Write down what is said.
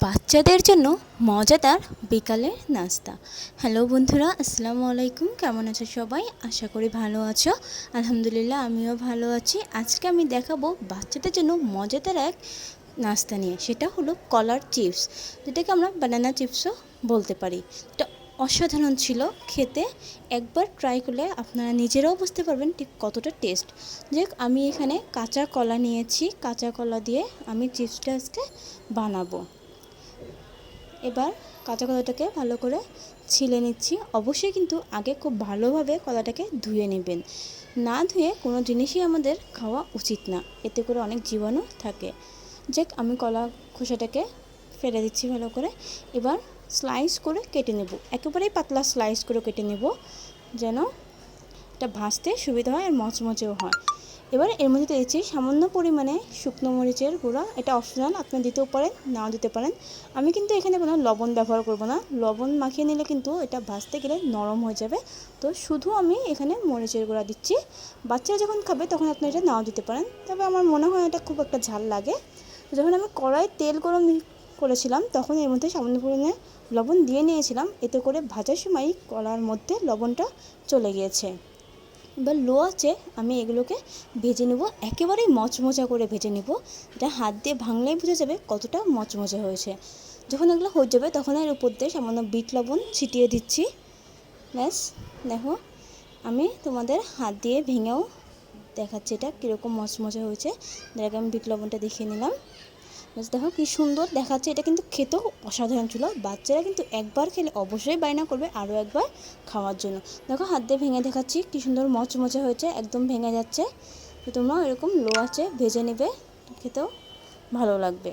বাচ্চাদের জন্য মজাদার বিকালের নাস্তা। হ্যালো বন্ধুরা আসসালামু আলাইকুম। কেমন আছো সবাই? আশা করি ভালো আছো। আলহামদুলিল্লাহ আমিও ভালো আছি। আজকে আমি দেখাবো বাচ্চাদের জন্য মজাদার এক নাস্তা নিয়ে সেটা হলো কলার চিপস। যেটাকে আমরা বানানা চিপসও বলতে পারি। এটা অসাধারণ ছিল খেতে একবার ট্রাই করলে আপনারা নিজেরাও বুঝতে পারবেন ঠিক কতটা টেস্ট হোক, আমি এখানে কাঁচা কলা নিয়েছি। কাঁচা কলা দিয়ে আমি চিপসটা আজকে বানাবো। এবার কাঁচা কলাটাকে ভালো করে ছিলে নিচ্ছি। অবশ্যই কিন্তু আগে খুব ভালোভাবে কলাটাকে ধুয়ে নেবেন। না ধুয়ে কোনো জিনিসই আমাদের খাওয়া উচিত না। এতে করে অনেক জীবাণু থাকে। যাক, আমি কলা খোসাটাকে ফেলে দিচ্ছি ভালো করে। এবার স্লাইস করে কেটে নেব। একেবারেই পাতলা স্লাইস করে কেটে নেব, যেন এটা ভাজতে সুবিধা হয় আর মচমচেও হয়। এবার এর মধ্যে দিয়েছি সামান্য পরিমাণে শুকনো মরিচের গুঁড়া। এটা অপশনাল আপনি দিতেও পারেন, নাও দিতে পারেন। আমি কিন্তু এখানে কোনো লবণ ব্যবহার করব না। লবণ মাখিয়ে নিলে কিন্তু এটা ভাজতে গেলে নরম হয়ে যাবে। তো শুধু আমি এখানে মরিচের গুঁড়া দিচ্ছি। বাচ্চারা যখন খাবে তখন আপনি এটা নাও দিতে পারেন। তবে আমার মনে হয় এটা খুব একটা ঝাল লাগে। যখন আমি কড়াই তেল গরম করেছিলাম, তখন এর মধ্যে সামান্য পরিমাণে লবণ দিয়ে নিয়েছিলাম। এতে করে ভাজার সময় কলার মধ্যে লবণটা চলে গিয়েছে। এবার লো আছে, আমি এগুলোকে ভেজে নেব। একেবারেই মচমচা করে ভেজে নেব। এটা হাত দিয়ে ভাঙলেই বোঝা যাবে কতটা মচমচে হয়েছে। যখন এগুলো হয়ে যাবে, তখন এর উপর দিয়ে সামান্য বিট লবণ ছিটিয়ে দিচ্ছি। ব্যাস, দেখো, আমি তোমাদের হাত দিয়ে ভেঙেও দেখাচ্ছি এটা কীরকম মচমচে হয়েছে। দেখ আমি বিট লবণটা দেখিয়ে নিলাম। দেখো কি সুন্দর দেখাচ্ছে। এটা কিন্তু খেতেও অসাধারণ ছিল। বাচ্চারা কিন্তু একবার খেলে অবশ্যই বায়না করবে আরও একবার খাওয়ার জন্য। দেখো হাত দিয়ে ভেঙে দেখাচ্ছি কি সুন্দর মচমচে হয়েছে, একদম ভেঙে যাচ্ছে। তোমরা এরকম লো আছে ভেজে নেবে, খেতেও ভালো লাগবে।